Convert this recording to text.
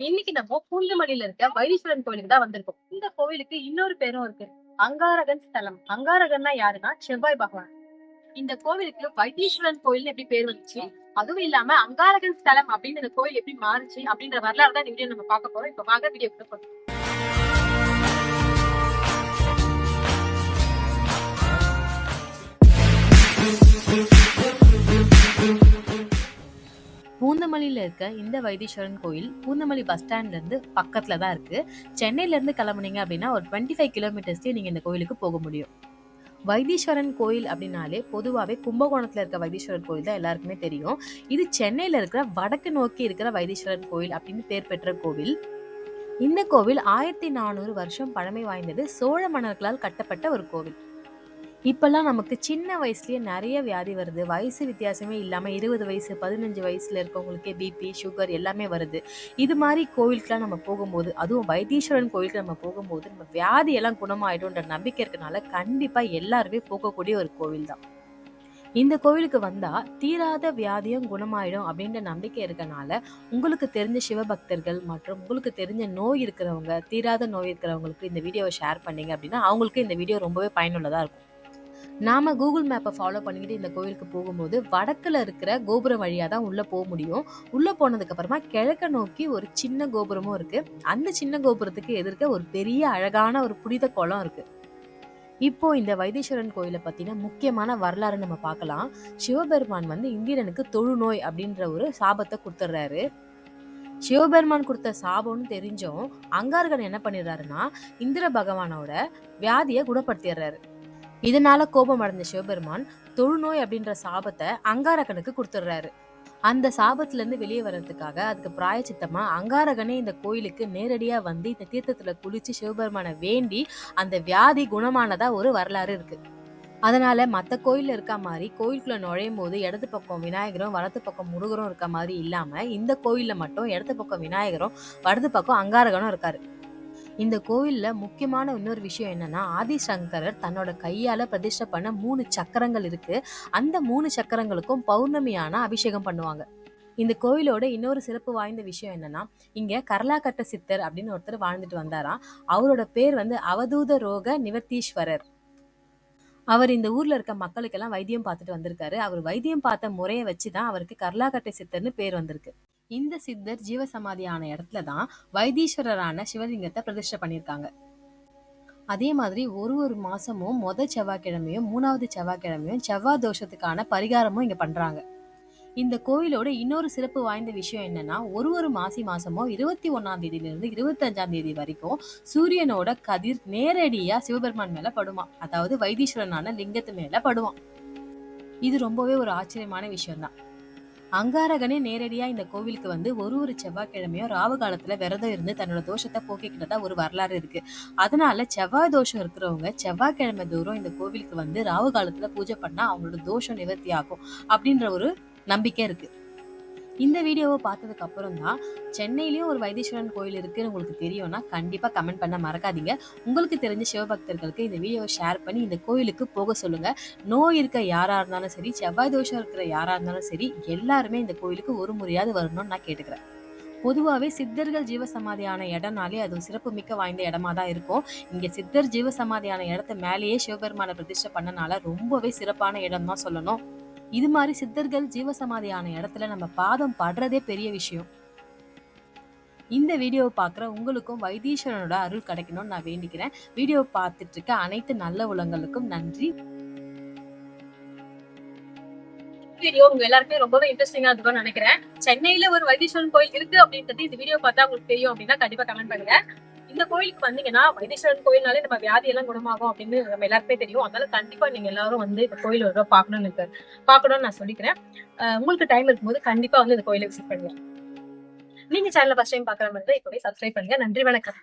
இன்னைக்கு நம்ம பூந்தமல்லியில இருக்க வைத்தீஸ்வரன் கோவிலுக்கு தான் வந்திருக்கோம். இந்த கோவிலுக்கு இன்னொரு பேரும் இருக்கு. அங்காரகன் ஸ்தலம். அங்காரகன்னா யாருன்னா? செவ்வாய் பகவான். இந்த கோவிலுக்கு வைத்தீஸ்வரன் கோயில்னு எப்படி பேர் வந்துச்சு? அதுவும் இல்லாம அங்காரகன் ஸ்தலம் அப்படின்னு இந்த கோயில் எப்படி மாறுச்சு அப்படின்ற வரலாறு தான் இந்த வீடியோ நம்ம பார்க்க போறோம். இப்ப வாங்க வீடியோ போறோம் பூந்தமல்லியில் இருக்க இந்த வைத்தீஸ்வரன் கோயில் பூந்தமல்லி பஸ் ஸ்டாண்ட்லேருந்து பக்கத்தில் தான் இருக்கு. சென்னையிலேருந்து கிளம்புனீங்க அப்படின்னா ஒரு டுவெண்ட்டி ஃபைவ் கிலோமீட்டர்ஸ்லேயே நீங்கள் இந்த கோயிலுக்கு போக முடியும். வைத்தீஸ்வரன் கோயில் அப்படின்னாலே பொதுவாகவே கும்பகோணத்தில் இருக்க வைத்தீஸ்வரன் கோயில் தான் எல்லாருக்குமே தெரியும். இது சென்னையில் இருக்கிற வடக்கு நோக்கி இருக்கிற வைத்தீஸ்வரன் கோயில் அப்படின்னு பேர் பெற்ற கோவில். இந்த கோவில் ஆயிரத்தி நானூறு வருஷம் பழமை வாய்ந்தது சோழ மன்னர்களால் கட்டப்பட்ட ஒரு கோவில். இப்போல்லாம் நமக்கு சின்ன வயசுலேயே நிறைய வியாதி வருது. வயசு வித்தியாசமே இல்லாமல் இருபது வயசு பதினஞ்சு வயசில் இருக்கவங்களுக்கே பிபி சுகர் எல்லாமே வருது. இது மாதிரி கோவிலுக்குலாம் நம்ம போகும்போது அதுவும் வைத்தீஸ்வரன் கோவிலுக்கு நம்ம போகும்போது நம்ம வியாதியெல்லாம் குணமாயிடும்ன்ற நம்பிக்கை இருக்கனால கண்டிப்பாக எல்லாருமே போகக்கூடிய ஒரு கோவில் தான் இந்த கோவிலுக்கு வந்தால் தீராத வியாதியும் குணமாயிடும் அப்படின்ற நம்பிக்கை இருக்கனால உங்களுக்கு தெரிஞ்ச சிவபக்தர்கள் மற்றும் உங்களுக்கு தெரிஞ்ச நோய் இருக்கிறவங்க தீராத நோய் இருக்கிறவங்களுக்கு இந்த வீடியோவை ஷேர் பண்ணீங்க அப்படின்னா அவங்களுக்கு இந்த வீடியோ ரொம்பவே பயனுள்ளதாக இருக்கும். நாம கூகுள் மேப்பை ஃபாலோ பண்ணிக்கிட்டு இந்த கோயிலுக்கு போகும்போது வடக்குல இருக்கிற கோபுரம் வழியா தான் உள்ள போக முடியும். உள்ள போனதுக்கு அப்புறமா கிழக்க நோக்கி ஒரு சின்ன கோபுரமும் இருக்கு. அந்த சின்ன கோபுரத்துக்கு எதிர்க்க ஒரு பெரிய அழகான ஒரு புனித குளம் இருக்கு. இப்போ இந்த வைத்தீஸ்வரன் கோயிலை பத்தின முக்கியமான வரலாறு நம்ம பார்க்கலாம். சிவபெருமான் வந்து இந்திரனுக்கு தொழுநோய் அப்படின்ற ஒரு சாபத்தை கொடுத்துட்றாரு. சிவபெருமான் கொடுத்த சாபம்னு தெரிஞ்சும் அங்கார்கன் என்ன பண்ணிடுறாருன்னா இந்திர பகவானோட வியாதியை குணப்படுத்திடுறாரு. இதனால கோபம் அடைந்த சிவபெருமான் தொழுநோய் அப்படின்ற சாபத்தை அங்காரகனுக்கு கொடுத்துடுறாரு. அந்த சாபத்துல இருந்து வெளியே வர்றதுக்காக அதுக்கு பிராயச்சித்தமா அங்காரகனே இந்த கோயிலுக்கு நேரடியா வந்து இந்த தீர்த்தத்துல குளிச்சு சிவபெருமானை வேண்டி அந்த வியாதி குணமானதா ஒரு வரலாறு இருக்கு. அதனால மற்ற கோயில்ல இருக்க மாதிரி கோயிலுக்குள்ள நுழையும் போது இடது பக்கம் விநாயகரும் வலது பக்கம் முருகரும் இருக்க மாதிரி இல்லாம இந்த கோயில்ல மட்டும் இடது பக்கம் விநாயகரும் வலது பக்கம் அங்காரகனும் இருக்காரு. இந்த கோவில்ல முக்கியமான இன்னொரு விஷயம் என்னன்னா ஆதிசங்கரர் தன்னோட கையால பிரதிஷ்டை பண்ண மூணு சக்கரங்கள் இருக்கு. அந்த மூணு சக்கரங்களுக்கும் பௌர்ணமியான அபிஷேகம் பண்ணுவாங்க. இந்த கோயிலோட இன்னொரு சிறப்பு வாய்ந்த விஷயம் என்னன்னா இங்க கரலாக்கட்ட சித்தர் அப்படின்னு ஒருத்தர் வாழ்ந்துட்டு வந்தாராம். அவரோட பேர் வந்து அவதூத ரோக நிவர்த்தீஸ்வரர். அவர் இந்த ஊர்ல இருக்க மக்களுக்கெல்லாம் வைத்தியம் பார்த்துட்டு வந்திருக்காரு. அவர் வைத்தியம் பார்த்த முறையை வச்சுதான் அவருக்கு கர்லாக்கட்டை சித்தர்னு பேர் வந்திருக்கு. இந்த சித்தர் ஜீவசமாதியான இடத்துல தான் வைத்தீஸ்வரரான சிவலிங்கத்தை பிரதிஷ்டை பண்ணியிருக்காங்க. அதே மாதிரி ஒரு ஒரு மாசமும் மொத செவ்வாய்க்கிழமையும் மூணாவது செவ்வாய்க்கிழமையும் செவ்வாய் தோஷத்துக்கான பரிகாரமும் இங்க பண்றாங்க. இந்த கோயிலோட இன்னொரு சிறப்பு வாய்ந்த விஷயம் என்னன்னா ஒரு ஒரு மாசி மாசமும் இருபத்தி ஒன்னாம் தேதியிலிருந்து இருபத்தி அஞ்சாம் தேதி வரைக்கும் சூரியனோட கதிர் நேரடியா சிவபெருமான் மேல படுமா அதாவது வைத்தீஸ்வரனான லிங்கத்து மேல படுவான் இது ரொம்பவே ஒரு ஆச்சரியமான விஷயம் தான் அங்காரகனே நேரடியா இந்த கோவிலுக்கு வந்து ஒரு ஒரு செவ்வாய்க்கிழமையும் ராவு காலத்துல விரதம் இருந்து தன்னோட தோஷத்தை போக்கிக்கிட்டதா ஒரு வரலாறு இருக்கு. அதனால செவ்வாய் தோஷம் இருக்கிறவங்க செவ்வாய்க்கிழமை தூரம் இந்த கோவிலுக்கு வந்து ராவு காலத்துல பூஜை பண்ணா அவங்களோட தோஷம் நிவர்த்தி ஆகும் அப்படின்ற ஒரு நம்பிக்கை இருக்கு. இந்த வீடியோவை பார்த்ததுக்கு அப்புறம் தான் சென்னையிலயும் ஒரு வைத்தீஸ்வரன் கோயில் இருக்குன்னு உங்களுக்கு தெரியும்னா கண்டிப்பா கமெண்ட் பண்ண மறக்காதீங்க. உங்களுக்கு தெரிஞ்ச சிவபக்தர்களுக்கு இந்த வீடியோவை ஷேர் பண்ணி இந்த கோயிலுக்கு போக சொல்லுங்க. நோய் இருக்க யாரா இருந்தாலும் சரி செவ்வாய் தோஷம் இருக்கிற யாரா இருந்தாலும் சரி எல்லாருமே இந்த கோயிலுக்கு ஒரு முறையாவது வரணும்னு நான் கேட்டுக்கிறேன். பொதுவாகவே சித்தர்கள் ஜீவசமாதியான இடம்னாலே அது சிறப்பு மிக்க வாய்ந்த இடமா தான் இருக்கும். இங்கே சித்தர் ஜீவசமாதியான இடத்த மேலேயே சிவபெருமான பிரதிஷ்டை பண்ணனால ரொம்பவே சிறப்பான இடம் தான் சொல்லணும். இது மாதிரி சித்தர்கள் ஜீவசமாதியான இடத்துல நம்ம பாதம் படுறதே பெரிய விஷயம். இந்த வீடியோவை பார்க்குற உங்களுக்கும் வைத்தீஸ்வரனோட அருள் கிடைக்கணும்னு நான் வேண்டிக்கிறேன். வீடியோ பார்த்துட்டு இருக்க அனைத்து நல்ல உலகங்களுக்கும் நன்றி. வீடியோ உங்க எல்லாருக்குமே ரொம்பவே இன்ட்ரெஸ்டிங்கா இருக்கும்னு நினைக்கிறேன். சென்னையில ஒரு வைத்தீஸ்வரன் கோயில் இருக்கு அப்படின்றது இந்த வீடியோ பார்த்தா உங்களுக்கு தெரியும் அப்படின்னா கண்டிப்பா கமெண்ட் பண்ணுங்க. இந்த கோயிலுக்கு வந்தீங்கன்னா வைத்தீஸ்வரன் கோயில்னாலே நம்ம வியாதி எல்லாம் குணமாகும் அப்படின்னு நம்ம எல்லாருக்குமே தெரியும். அதனால கண்டிப்பா நீங்க எல்லாரும் வந்து இந்த கோயில் ஒரு பார்க்கணும்னு இருக்கு பார்க்கணும்னு நான் சொல்லிக்கிறேன். உங்களுக்கு டைம் இருக்கும்போது கண்டிப்பா வந்து இந்த கோயிலை விசிட் பண்ணுங்க நீங்க சேனல் ஃபர்ஸ்ட் டைம் பாக்குற மாதிரி தான் இப்பவே சப்ஸ்கிரைப் பண்ணுங்க. நன்றி வணக்கம்.